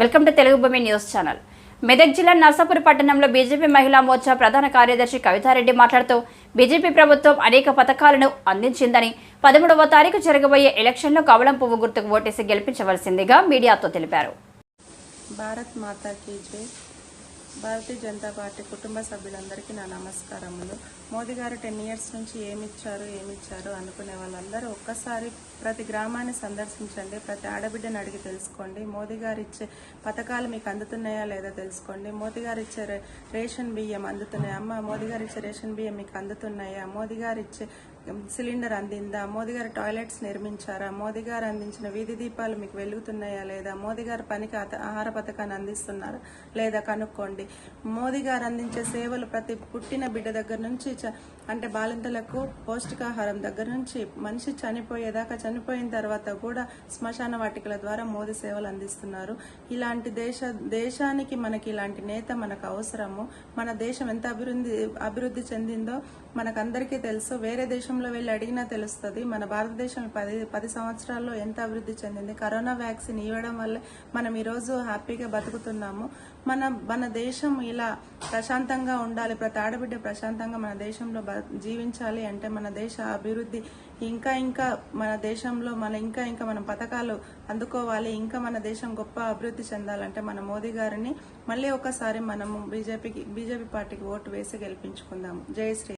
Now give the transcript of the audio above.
Welcome to Telugu భూమి news channel. Medak జిల్లా నర్సాపూర్ పట్టణంలో బీజేపీ మహిళా మోర్చా ప్రధాన కార్యదర్శి కవితారెడ్డి మాట్లాడుతూ బీజేపీ ప్రభుత్వం అనేక పథకాలను అందించిందని పదమూడవ తారీఖు జరగబోయే ఎలక్షన్లో కవలం పువ్వు గుర్తుకు ఓటేసి గెలిపించవలసిందిగా మీడియాతో తెలిపారు. భారత్ మాతా కీ జై. భారతీయ జనతా పార్టీ కుటుంబ సభ్యులందరికీ నా నమస్కారములు. మోదీ గారు టెన్ ఇయర్స్ నుంచి ఏమిచ్చారు ఏమిచ్చారు అనుకునే వాళ్ళందరూ ఒక్కసారి ప్రతి గ్రామాన్ని సందర్శించండి ప్రతి ఆడబిడ్డని అడిగి తెలుసుకోండి. మోదీ గారు ఇచ్చే పథకాలు మీకు అందుతున్నాయా లేదా తెలుసుకోండి. మోదీ గారు ఇచ్చే రేషన్ బియ్యం అందుతున్నాయా? అమ్మ మోదీ గారు ఇచ్చే రేషన్ బియ్యం మీకు అందుతున్నాయా? మోదీ గారు ఇచ్చే సిలిండర్ అందిందా? మోదీ గారు టాయిలెట్స్ నిర్మించారా? మోదీ గారు అందించిన వీధి దీపాలు మీకు వెలుగుతున్నాయా లేదా? మోదీ గారు పనికి ఆహార పథకాన్ని అందిస్తున్నారా లేదా? కనుక్కోండి. మోదీ గారు అందించే సేవలు ప్రతి పుట్టిన బిడ్డ దగ్గర నుంచి చ- అంటే బాలింతలకు పౌష్టికాహారం దగ్గర నుంచి మనిషి చనిపోయేదాకా చనిపోయిన తర్వాత కూడా శ్మశాన వాటికల ద్వారా మోదీ సేవలు అందిస్తున్నారు. ఇలాంటి దేశ దేశానికి మనకి ఇలాంటి నేత మనకు అవసరము. మన దేశం ఎంత అభివృద్ధి అభివృద్ధి చెందిందో మనకందరికీ తెలుసు. వేరే దేశం దేశంలో వెళ్ళి అడిగినా తెలుస్తుంది. మన భారతదేశంలో పది పది సంవత్సరాల్లో ఎంత అభివృద్ధి చెందింది? కరోనా వ్యాక్సిన్ ఇవ్వడం వల్ల మనం ఈరోజు హ్యాపీగా బతుకుతున్నాము. మన మన దేశం ఇలా ప్రశాంతంగా ఉండాలి. ప్రతి ఆడబిడ్డ ప్రశాంతంగా మన దేశంలో బ- జీవించాలి అంటే మన దేశ అభివృద్ధి ఇంకా ఇంకా మన దేశంలో మన ఇంకా ఇంకా మనం పథకాలు అందుకోవాలి. ఇంకా మన దేశం గొప్ప అభివృద్ధి చెందాలంటే మన మోదీ గారిని మళ్ళీ ఒకసారి మనము బీజేపీకి బీజేపీ పార్టీకి ఓటు వేసి గెలిపించుకుందాము. జై శ్రీ